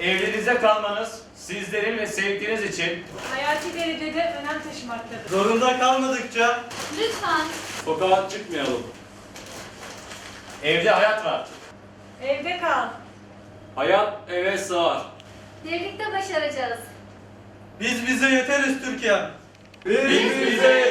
Evlerinizde kalmanız sizlerin ve sevdiğiniz için Hayati derecede önem taşımaktadır. Zorunda kalmadıkça Lütfen. Sokağa çıkmayalım. evde hayat var. Evde kal. Hayat eve sığar. Birlikte başaracağız. biz bize yeteriz Türkiye. Biz bize yeteriz